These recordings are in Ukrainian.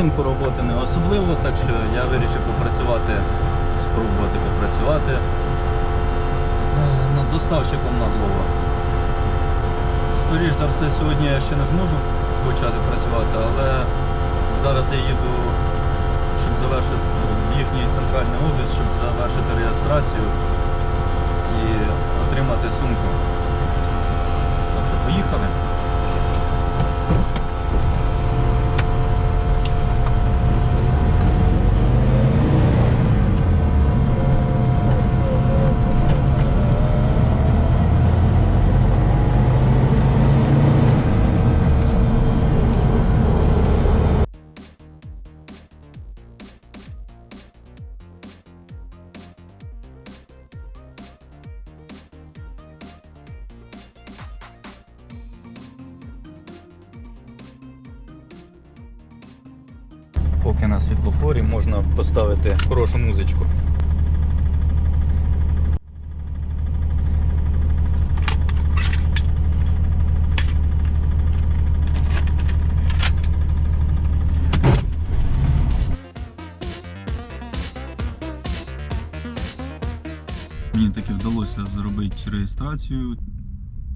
Взимку роботи не особливо, так що я вирішив попрацювати, спробувати попрацювати е, над доставщиком надлова. Скоріше за все, сьогодні я ще не зможу почати працювати, але зараз я їду, щоб завершити їхній центральний офіс, щоб завершити реєстрацію і отримати сумку. Так що поїхали. Хорошу музичку. Мені таки вдалося зробити реєстрацію.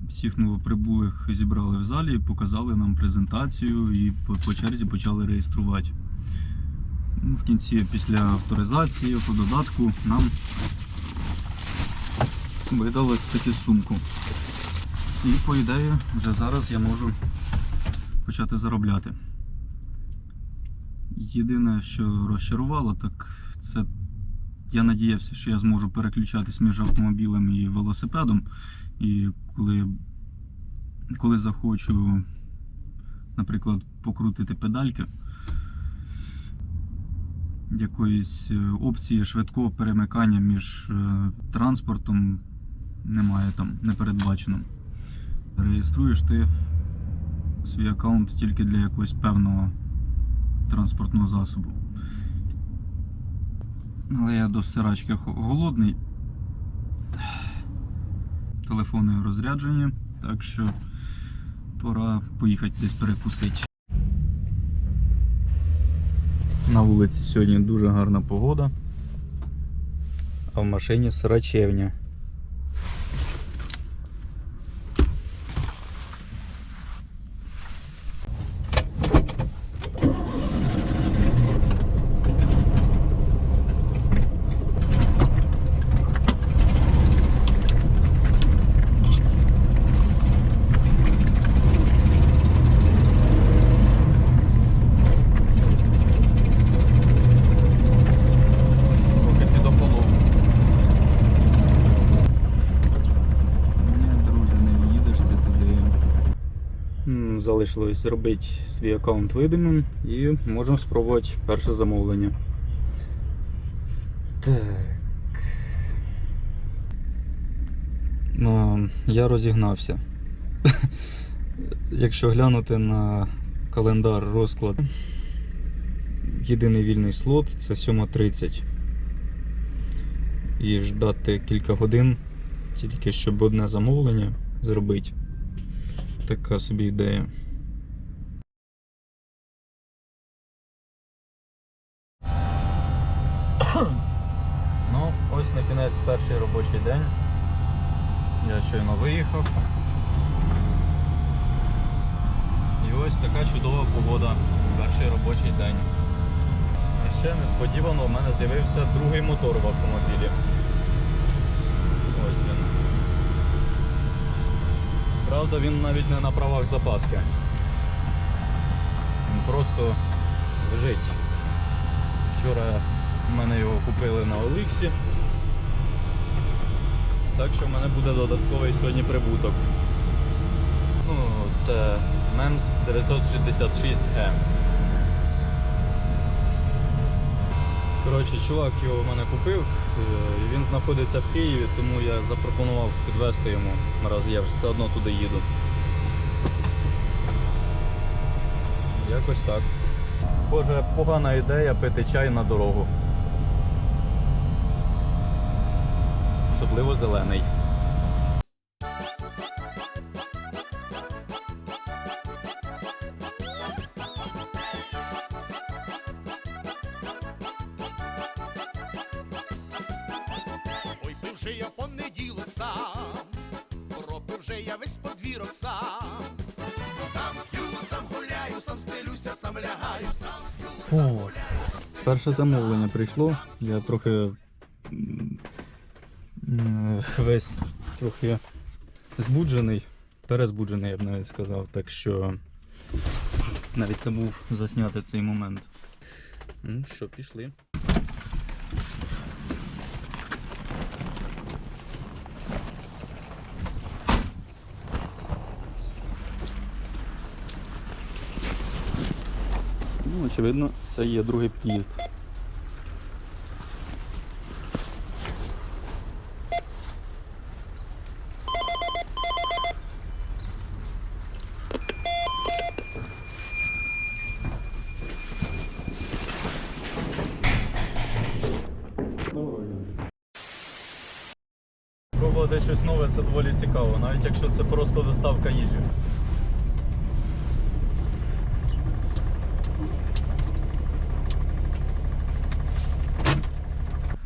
Всіх новоприбулих зібрали в залі, показали нам презентацію і по, черзі почали реєструвати. Ну, В кінці, після авторизації по додатку, нам видали таку сумку. І по ідеї вже зараз я можу почати заробляти. Єдине, що розчарувало, так це я надіявся, що я зможу переключатись між автомобілем і велосипедом. І коли, коли захочу, наприклад, покрутити педальки, якоїсь е, опції швидкого перемикання між е, транспортом немає там, не передбачено. Реєструєш ти свій аккаунт тільки для якогось певного транспортного засобу. Але я до всирачки хо- голодний. Телефони розряджені, так що пора поїхати десь перекусити. На вулиці сьогодні дуже гарна погода, а в машині срачевня. Поки під ополов. Ні, друже, не в'їдеш ти туди. Залишилось зробити свій аккаунт видимим і можемо спробувати перше замовлення. Так. Ну, я розігнався. Якщо глянути на календар розклад, єдиний вільний слот це 7.30. І ждати кілька годин, тільки щоб одне замовлення зробити. Така собі ідея. На кінець перший робочий день. Я щойно виїхав. І ось така чудова погода. Перший робочий день. А ще несподівано в мене з'явився другий мотор в автомобілі. Ось він. Правда, він навіть не на правах запаски. Він просто лежить. Вчора в мене його купили на Оліксі. Так що в мене буде додатковий сьогодні прибуток. Ну, це MEMS 966E. Коротше, чувак його в мене купив, е, він знаходиться в Києві, тому я запропонував підвезти йому, раз я все одно туди їду. Якось так. Схоже, погана ідея пити чай на дорогу. особливо зелений. Ой, пив же я понеділок сам, робив вже я весь подвірок сам. Сам п'ю, сам гуляю, сам стелюся, сам лягаю, сам п'ю, сам гуляю, Перше замовлення прийшло. Я трохи весь трохи збуджений, перезбуджений, я б навіть сказав. Так що навіть забув засняти цей момент. Ну що, пішли. Ну, очевидно, це є другий під'їзд. Пробувати щось нове це доволі цікаво, навіть якщо це просто доставка їжі.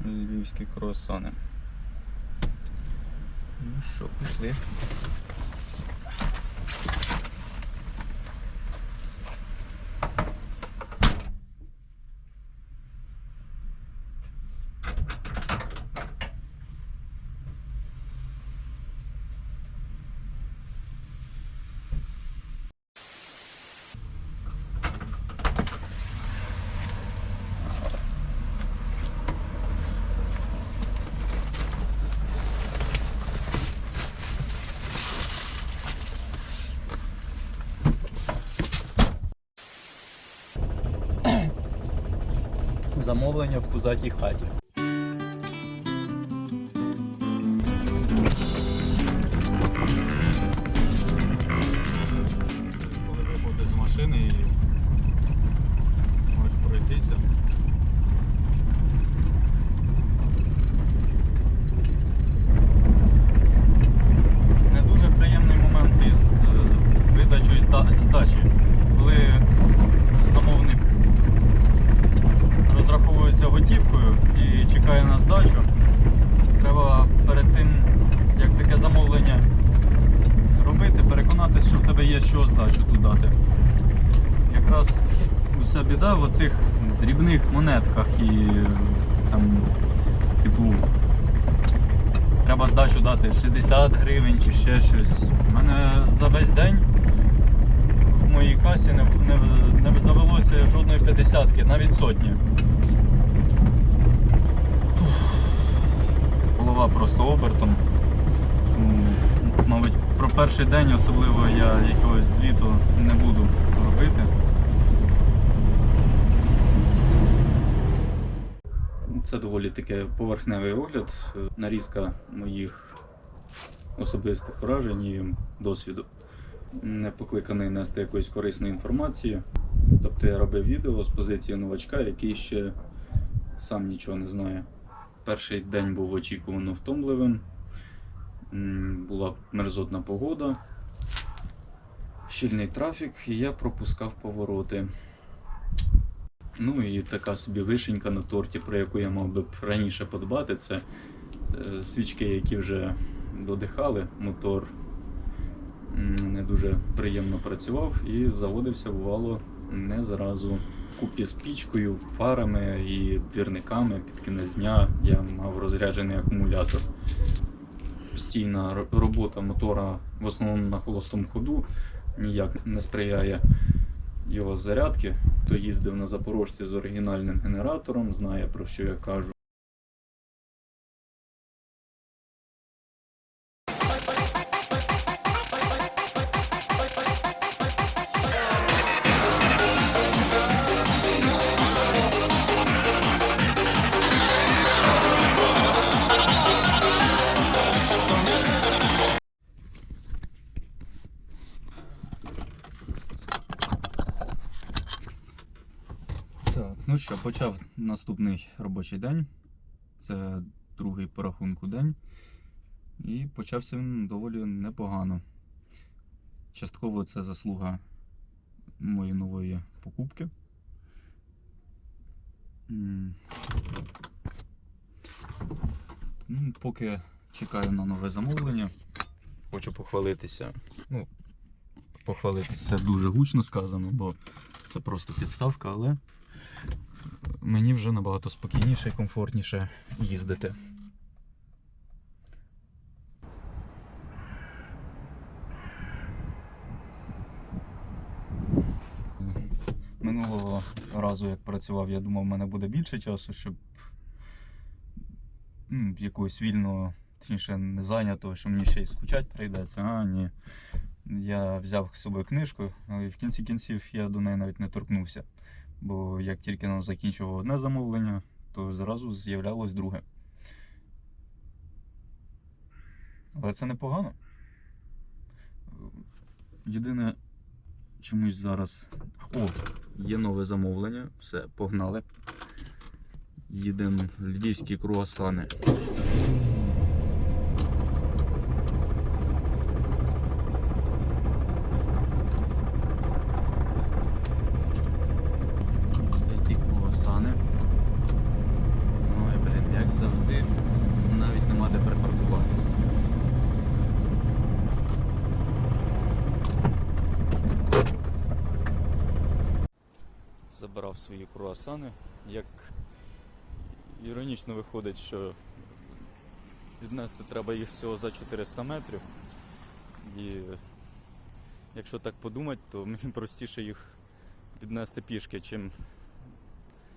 Львівські круасани. Ну що, пішли. Замовлення в пузатій хаті. Монетках і там, типу, треба здачу дати 60 гривень чи ще щось. У мене за весь день в моїй касі не, не, не завелося жодної п'ятдесятки, навіть сотні. Голова просто обертом. Мабуть, про перший день особливо я якогось звіту не буду робити. Це доволі таке поверхневий огляд, е, нарізка моїх особистих вражень і досвіду. Не покликаний нести якоїсь корисної інформації. Тобто я робив відео з позиції новачка, який ще сам нічого не знає. Перший день був очікувано втомливим. Була мерзотна погода, щільний трафік, і я пропускав повороти. Ну і така собі вишенька на торті, про яку я мав би раніше подбати, це е, свічки, які вже додихали, мотор не дуже приємно працював і заводився бувало не зразу. Купі з пічкою, фарами і двірниками під кінець дня я мав розряджений акумулятор. Постійна робота мотора в основному на холостому ходу ніяк не сприяє його зарядки. Хто їздив на Запорожці з оригінальним генератором, знає про що я кажу. Наступний робочий день. Це другий по рахунку день. І почався він доволі непогано. Частково це заслуга моєї нової покупки. Ну, поки чекаю на нове замовлення, хочу похвалитися. Ну, похвалитися дуже гучно сказано, бо це просто підставка, але мені вже набагато спокійніше і комфортніше їздити. Минулого разу, як працював, я думав, в мене буде більше часу, щоб ну, якогось вільного, точніше, не зайнятого, що мені ще й скучати прийдеться. А, ні. Я взяв з собою книжку, але в кінці кінців я до неї навіть не торкнувся. Бо як тільки нам закінчував одне замовлення, то зразу з'являлось друге. Але це непогано. Єдине, чомусь зараз. О, є нове замовлення. Все, погнали. Їдемо львівські круасани. Які круасани. Ой, блін, як завжди. Навіть нема де припаркуватися. Забирав свої круасани. Як іронічно виходить, що віднести треба їх всього за 400 метрів. І якщо так подумати, то мені простіше їх віднести пішки, чим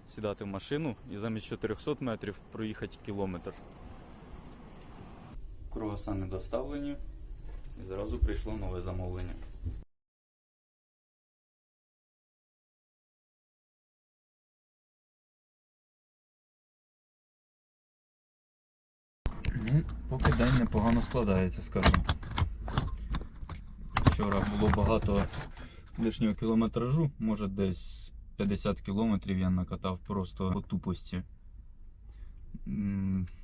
сідати в машину і замість 400 метрів проїхати кілометр. Круасани доставлені і зразу прийшло нове замовлення. Поки день непогано складається, скажімо. Вчора було багато лишнього кілометражу, може десь 50 кілометрів я накатав просто по тупості.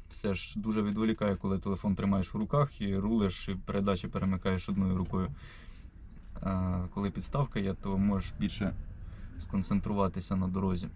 Все ж дуже відволікає, коли телефон тримаєш в руках і рулиш, і передачі перемикаєш одною рукою. А коли підставка є, то можеш більше сконцентруватися на дорозі.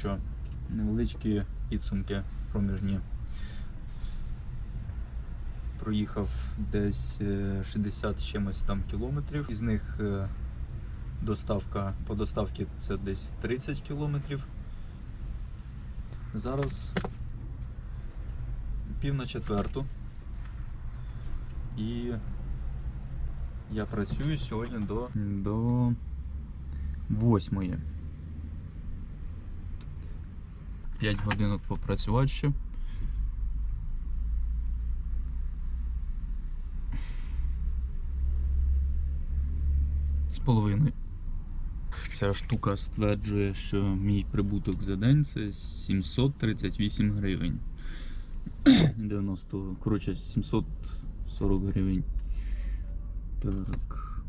Що, невеличкі підсумки проміжні. Проїхав десь е, 60 з чимось там кілометрів. Із них е, доставка по доставці це десь 30 кілометрів. Зараз пів на четверту. І я працюю сьогодні до, до восьмої. 5 годинок попрацювати ще. З половиною. Ця штука стверджує, що мій прибуток за день це 738 гривень. 90, коротше, 740 гривень. Так.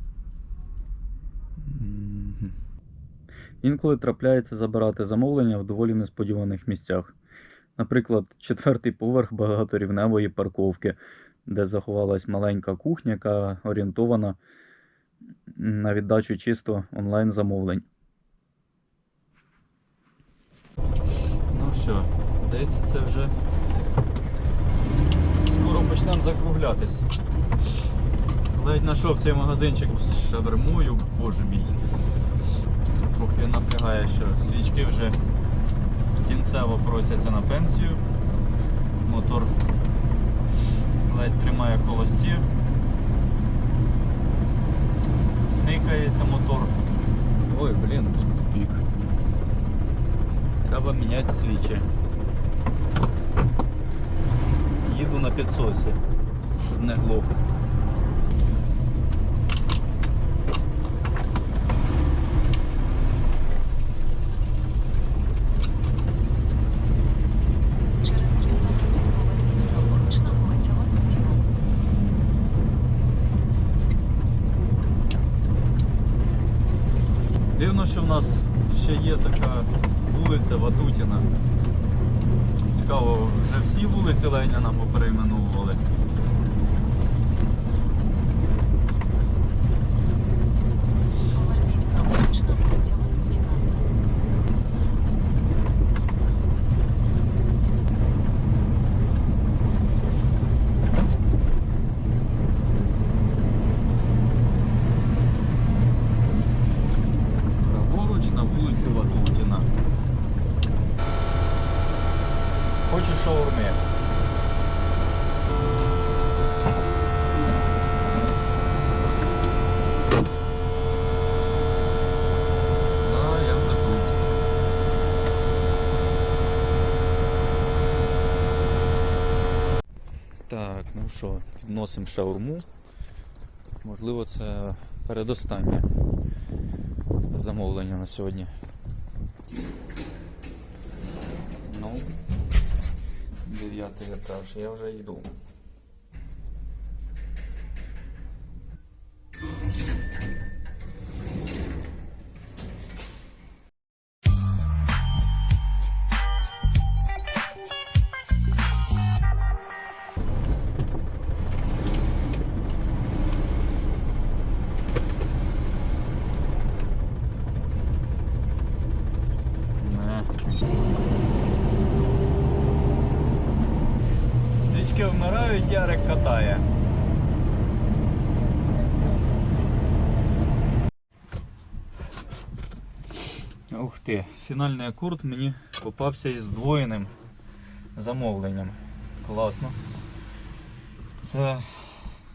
Інколи трапляється забирати замовлення в доволі несподіваних місцях. Наприклад, четвертий поверх багаторівневої парковки, де заховалась маленька кухня, яка орієнтована на віддачу чисто онлайн замовлень. Ну що, здається, це вже скоро почнемо закруглятись. Ледь знайшов цей магазинчик з шавермою, боже мій. Трохи напрягає, що свічки вже кінцево просяться на пенсію. Мотор ледь тримає холості. Смикається мотор. Ой, блін, тут тупік. Треба міняти свічі. Їду на підсосі, щоб не глох. Через 300 метрів поверніть праворуч на вулиця Ватутіна. Дивно, що в нас ще є така вулиця Ватутіна. Цікаво, вже всі вулиці Леніна поперейменовували. Поверніть праворуч на вулиця Ватутіна. Праворуч на вулицю Ватутіна. Хочу шаурми. Да, я вже тут. Так, ну що, підносимо шаурму. Можливо, це передостаннє замовлення на сьогодні. Ну, дев'ятий етаж, я вже йду. Свічки вмирають, Ярик катає. Ух ти, фінальний акорд мені попався із здвоєним замовленням. Класно. Це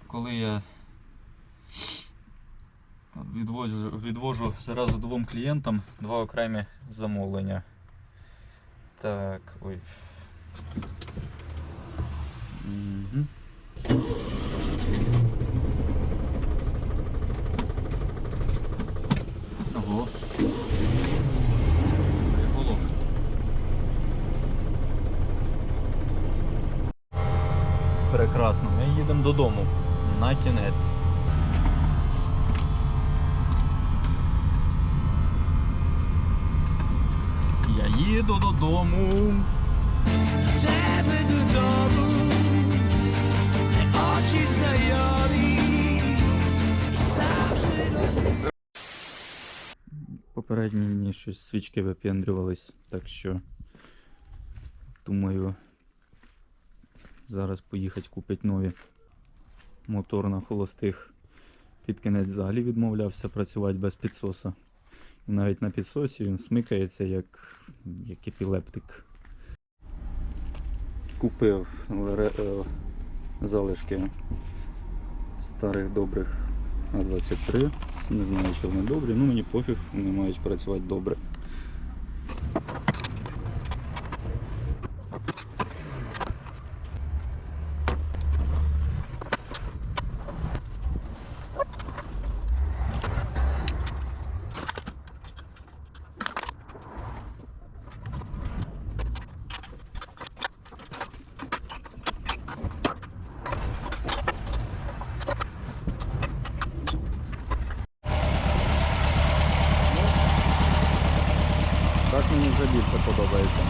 коли я відвожу, відвожу зразу двом клієнтам два окремі замовлення. Так, ой. Угу. Ого. Приколов. Прекрасно, ми їдемо додому. На кінець. тебе додому. До тебе додому. Очі знайомі. Попередні мені щось свічки випендрювались, так що думаю зараз поїхати купити нові. Мотор на холостих під кінець взагалі відмовлявся працювати без підсоса. Навіть на підсосі він смикається як, як епілептик. Купив е, залишки старих добрих А23. Не знаю, що вони добрі, ну мені пофіг, вони мають працювати добре. Мені вже більше подобається.